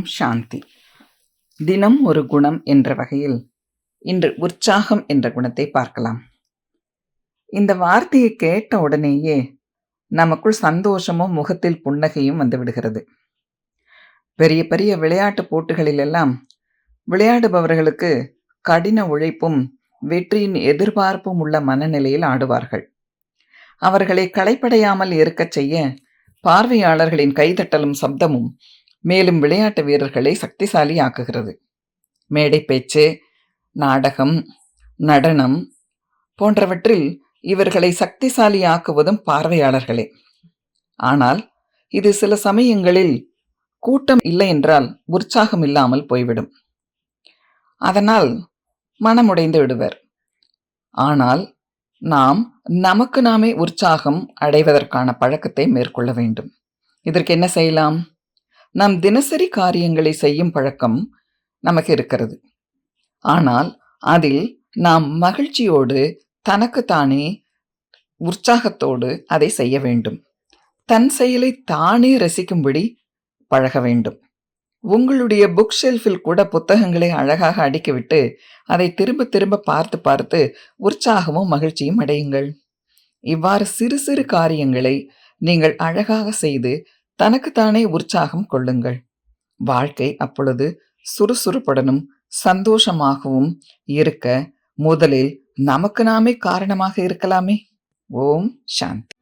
ஓம் சாந்தி. தினம் ஒரு குணம் என்ற வகையில் இன்று உற்சாகம் என்ற குணத்தை பார்க்கலாம். இந்த வார்த்தையை கேட்ட உடனேயே நமக்குள் சந்தோஷமும் முகத்தில் புன்னகையும் வந்து விடுகிறது. பெரிய பெரிய விளையாட்டு போட்டிகளிலெல்லாம் விளையாடுபவர்களுக்கு கடின உழைப்பும் வெற்றியின் எதிர்பார்ப்பும் உள்ள மனநிலையில் ஆடுவார்கள். அவர்களை களைப்படையாமல் இருக்கச் செய்ய பார்வையாளர்களின் கைதட்டலும் சப்தமும் மேலும் விளையாட்டு வீரர்களை சக்திசாலி ஆக்குகிறது மேடை பேச்சு நாடகம் நடனம் போன்றவற்றில் இவர்களை சக்திசாலி ஆக்குவதும் பார்வையாளர்களே. ஆனால் இது சில சமயங்களில் கூட்டம் இல்லை என்றால் உற்சாகம் இல்லாமல் போய்விடும். அதனால் மனமுடைந்து விடுவர். ஆனால் நாம் நமக்கு நாமே உற்சாகம் அடைவதற்கான பழக்கத்தை மேற்கொள்ள வேண்டும். இதற்கு என்ன செய்யலாம்? நம் தினசரி காரியங்களை செய்யும் பழக்கம் நமக்கு இருக்கிறது. ஆனால் அதில் நாம் மகிழ்ச்சியோடு தனக்குத்தானே உற்சாகத்தோடு அதை செய்ய வேண்டும். தன் செயலை தானே ரசிக்கும்படி பழக வேண்டும். உங்களுடைய புக் ஷெல்ஃபில் கூட புத்தகங்களை அழகாக அடுக்கிவிட்டு அதை திரும்ப திரும்ப பார்த்து பார்த்து உற்சாகமும் மகிழ்ச்சியும் அடையுங்கள். இவ்வாறு சிறு சிறு காரியங்களை நீங்கள் அழகாக செய்து தனக்குத்தானே உற்சாகம் கொள்ளுங்கள். வாழ்க்கை அப்பொழுது சுறுசுறுப்புடனும் சந்தோஷமாகவும் இருக்க முதலில் நமக்கு நாமே காரணமாக இருக்கலாமே. ஓம் சாந்தி.